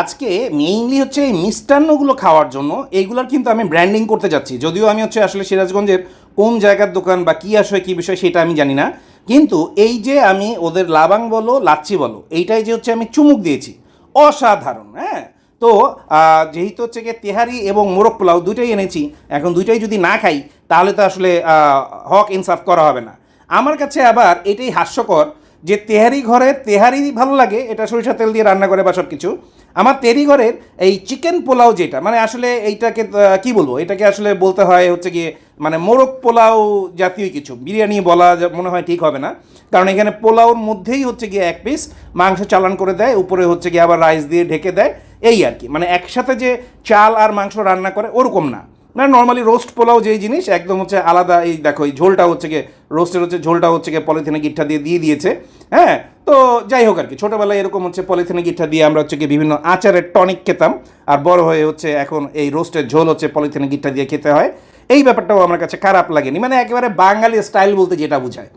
আজকে মেইনলি হচ্ছে এই মিষ্টান্নগুলো খাওয়ার জন্য, এইগুলোর কিন্তু আমি ব্র্যান্ডিং করতে যাচ্ছি। যদিও আমি হচ্ছে আসলে সিরাজগঞ্জের কোন জায়গার দোকান বা কী আসলে কী বিষয় সেটা আমি জানি না। কিন্তু এই যে আমি ওদের লাবাং বলো, লাচ্ছি বলো, এইটাই যে হচ্ছে আমি চুমুক দিয়েছি। অসাধারণ হ্যাঁ? তো যেহেতু হচ্ছে গিয়ে তেহারি এবং মোরগ পোলাও দুইটাই এনেছি, এখন দুইটাই যদি না খাই, তাহলে তো আসলে হক ইনসাফ করা হবে না। আমার কাছে আবার এটাই হাস্যকর যে তেহারি ঘরের তেহারি ভালো লাগে, এটা সরিষা তেল দিয়ে রান্না করে বা সব কিছু আমার তেরি ঘরের এই চিকেন পোলাও যেটা মানে আসলে এইটাকে কি বলব, এটাকে আসলে বলতে হয় হচ্ছে গিয়ে মানে মোরগ পোলাও জাতীয় কিছু, বিরিয়ানি বলা মনে হয় ঠিক হবে না, কারণ এখানে পোলাওর মধ্যেই হচ্ছে গিয়ে এক পিস মাংস চালান করে দেয়, উপরে হচ্ছে গিয়ে আবার রাইস দিয়ে ঢেকে দেয়, এই আর কি মানে একসাথে যে চাল আর মাংস রান্না করে, ওরকম না। না নর্মালি রোস্ট পোলাও যেই জিনিস, একদম হচ্ছে আলাদা এই দেখো, এই ঝোলটা হচ্ছে গিয়ে রোস্টের হচ্ছে ঝোলটা হচ্ছে গিয়ে পলিথিনে গিট্টা দিয়ে দিয়ে দিয়েছে হ্যাঁ? তো যাই হোক আর কি, ছোটোবেলায় এরকম হচ্ছে পলিথিনে গিট্টা দিয়ে আমরা হচ্ছে গিয়ে বিভিন্ন আচারের টনিক খেতাম, আর বড় হয়ে হচ্ছে এখন এই রোস্টের ঝোল হচ্ছে পলিথিনে গিট্টা দিয়ে খেতে হয়। এই ব্যাপারটাও আমার কাছে খারাপ লাগেনি মানে একেবারে বাঙালি স্টাইল বলতে যেটা বোঝায়।